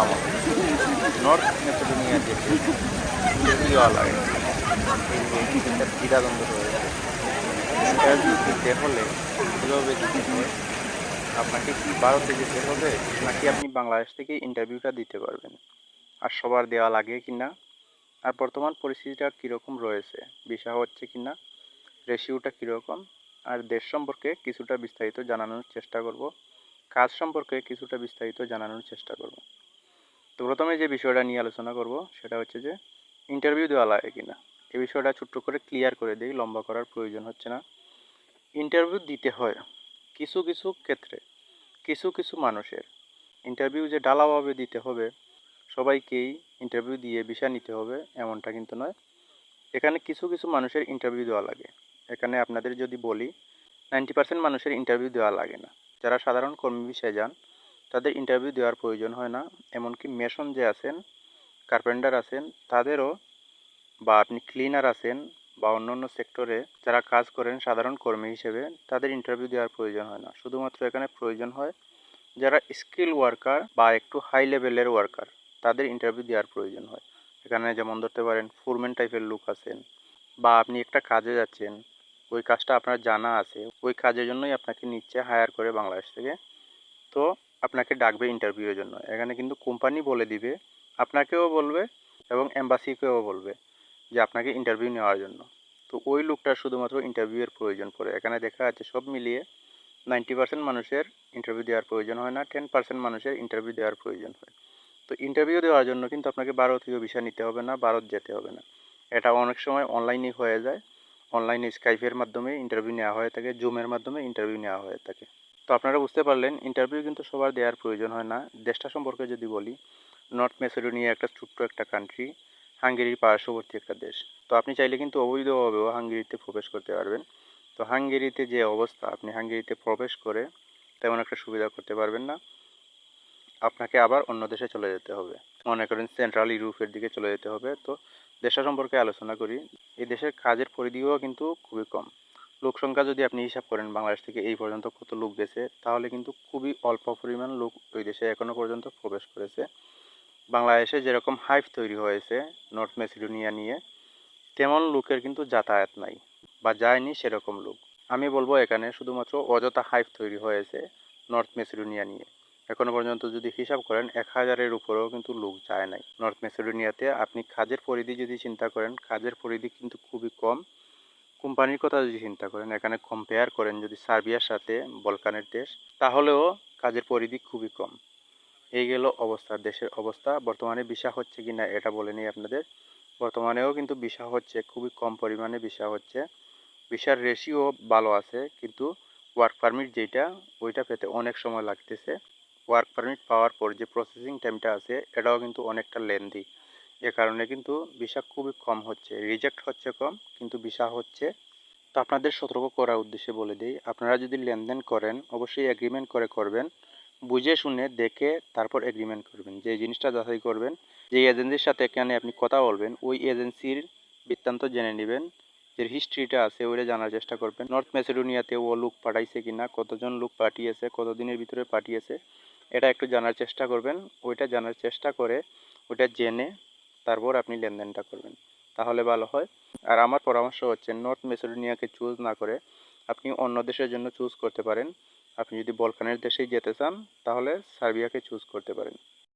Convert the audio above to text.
আলাইকুম north Macedonia যেতে interview লাগে এটা দ্বিধাদ্বন্দ্ব রয়েছে ইন্টারভিউ দিতে হলে কীভাবে দিতে হয় আপনাকে কি ভারতে যেতে হবে, নাকি আপনি বাংলাদেশ থেকে ইন্টারভিউটা দিতে পারবেন? আর সবার দেওয়া লাগে কি না? আর বর্তমান পরিস্থিতিটা কীরকম রয়েছে? ভিসা হচ্ছে কি না? রেশিওটা কীরকম? আর দেশ সম্পর্কে কিছুটা বিস্তারিত জানানোর চেষ্টা করব। কাজ সম্পর্কে কিছুটা বিস্তারিত জানানোর চেষ্টা করব। প্রথমে যে বিষয়টা নিয়ে আলোচনা করব, সেটা হচ্ছে যে ইন্টারভিউ দেওয়া লাগে কিনা। এই বিষয়টা ছোট্ট করে ক্লিয়ার করে দিই, লম্বা করার প্রয়োজন হচ্ছে না। ইন্টারভিউ দিতে হয় কিছু কিছু ক্ষেত্রে, কিছু কিছু মানুষের। ইন্টারভিউ যে ডালাভাবে দিতে হবে, সবাইকেই ইন্টারভিউ দিয়ে ভিসা নিতে হবে, এমনটা কিন্তু নয়। এখানে কিছু কিছু মানুষের ইন্টারভিউ দেওয়া লাগে। এখানে আপনাদের যদি বলি নাইনটি পার্সেন্ট মানুষের ইন্টারভিউ দেওয়া লাগে না। যারা সাধারণ কর্মী বিষয়ে যান তাদের ইন্টারভিউ দেওয়ার প্রয়োজন হয় না। এমনকি মেশন যে আছেন কার্পেন্টার আছেন, তাদেরও বা আপনি ক্লিনার আছেন বা অন্য অন্য সেক্টরে যারা কাজ করেন সাধারণ কর্মী হিসেবে, তাদের ইন্টারভিউ দেওয়ার প্রয়োজন হয় না। শুধুমাত্র এখানে প্রয়োজন হয় যারা স্কিল ওয়ার্কার বা একটু হাই লেভেলের ওয়ার্কার তাদের ইন্টারভিউ দেওয়ার প্রয়োজন হয়। এখানে যেমন ধরতে পারেন ফুরম্যান টাইপের লুক আছেন বা আপনি একটা কাজে যাচ্ছেন, ওই কাজটা আপনার জানা আছে, ওই কাজের জন্যই আপনাকে নিচ্ছে হায়ার করে বাংলাদেশ থেকে। তো আপনাকে ডাকবে ইন্টারভিউয়ের জন্য। এখানে কিন্তু কোম্পানি বলে দিবে, আপনাকেও বলবে এবং এম্বাসিকেও বলবে যে আপনাকে ইন্টারভিউ নেওয়ার জন্য। তো ওই লোকটার শুধুমাত্র ইন্টারভিউয়ের প্রয়োজন পড়ে। এখানে দেখা যাচ্ছে সব মিলিয়ে নাইনটি পার্সেন্ট মানুষের ইন্টারভিউ দেওয়ার প্রয়োজন হয় না টেন পার্সেন্ট মানুষের ইন্টারভিউ দেওয়ার প্রয়োজন হয়। তো ইন্টারভিউ দেওয়ার জন্য কিন্তু আপনাকে ভারতীয় ভিসা নিতে হবে না ভারত যেতে হবে না। এটা অনেক সময় অনলাইনে হয়ে যায়। অনলাইনে স্কাইপের মাধ্যমে ইন্টারভিউ নেওয়া হয়ে থাকে জুমের মাধ্যমে ইন্টারভিউ নেওয়া হয়ে থাকে। তো আপনারা বুঝতে পারলেন ইন্টারভিউ কিন্তু সবার দেওয়ার প্রয়োজন হয় না। দেশটা সম্পর্কে যদি বলি নর্থ মেসিডোনিয়া একটা ছোট্ট একটা কান্ট্রি হাঙ্গেরির পার্শ্ববর্তী একটা দেশ। তো আপনি চাইলে কিন্তু অবৈধভাবেও হাঙ্গেরিতে প্রবেশ করতে পারবেন। তো হাঙ্গেরিতে যে অবস্থা, আপনি হাঙ্গেরিতে প্রবেশ করে তেমন একটা সুবিধা করতে পারবেন না। আপনাকে আবার অন্য দেশে চলে যেতে হবে। মনে করেন সেন্ট্রাল ইউরোপের দিকে চলে যেতে হবে। তো দেশটা সম্পর্কে আলোচনা করি, এই দেশের কাজের পরিধিও কিন্তু খুবই কম। লোক সংখ্যা যদি আপনি হিসাব করেন বাংলাদেশ থেকে এই পর্যন্ত কত লোক গেছে, তাহলে কিন্তু খুবই অল্প পরিমাণ লোক ওই দেশে এখনও পর্যন্ত প্রবেশ করেছে। বাংলাদেশে যেরকম হাইফ তৈরি হয়েছে নর্থ মেসিডোনিয়া নিয়ে, তেমন লোকের কিন্তু যাতায়াত নাই বা যায়নি সেরকম লোক। আমি বলব এখানে শুধুমাত্র অযথা হাইফ তৈরি হয়েছে নর্থ মেসিডোনিয়া নিয়ে। এখনও পর্যন্ত যদি হিসাব করেন, এক হাজারের উপরেও কিন্তু লোক যায় নাই। নর্থ মেসিডোনিয়াতে আপনি কাজের পরিধি যদি চিন্তা করেন কাজের পরিধি কিন্তু খুবই কম। কোম্পানির কথা যদি চিন্তা করেন, এখানে কম্পেয়ার করেন যদি সার্বিয়ার সাথে বলকানের দেশ, তাহলেও কাজের পরিধি খুবই কম। এই গেল অবস্থা, দেশের অবস্থা। বর্তমানে ভিসা হচ্ছে কি না এটা বলে নিই আপনাদের। বর্তমানেও কিন্তু ভিসা হচ্ছে, খুবই কম পরিমাণে ভিসা হচ্ছে। ভিসার রেশিও ভালো আছে, কিন্তু ওয়ার্ক পারমিট যেটা, ওইটা পেতে অনেক সময় লাগতেছে। ওয়ার্ক পারমিট পাওয়ার পর যে প্রসেসিং টাইমটা আছে, এটাও কিন্তু অনেকটা লেন্দি এ কারণে কিন্তু ভিসা খুবই কম হচ্ছে রিজেক্ট হচ্ছে কম, কিন্তু ভিসা হচ্ছে। তো আপনাদের সতর্ক করার উদ্দেশ্যে বলে দিই, আপনারা যদি লেনদেন করেন, অবশ্যই এগ্রিমেন্ট করে করবেন, বুঝে শুনে দেখে তারপর এগ্রিমেন্ট করবেন, যে জিনিসটা যাচাই করবেন, যে এজেন্সির সাথে এখানে আপনি কথা বলবেন, ওই এজেন্সির বৃত্তান্ত জেনে নেবেন, যে হিস্ট্রিটা আছে, ওইটা জানার চেষ্টা করবেন নর্থ মেসিডোনিয়াতে ও লোক পাঠাইছে কিনা, কতজন লোক পাঠিয়েছে, কতদিনের ভিতরে পাঠিয়েছে, এটা একটু জানার চেষ্টা করবেন, ওইটা জানার চেষ্টা করে, ওইটা জেনে তারপর আপনি লেনদেনটা করবেন। তাহলে ভালো হয়। আর আমার পরামর্শ হচ্ছে নর্থ মেসিডোনিয়াকে চুজ না করে আপনি অন্য দেশের জন্য চুজ করতে পারেন। আপনি যদি বলকানের দেশেই যেতে চান, তাহলে সার্বিয়াকে চুজ করতে পারেন।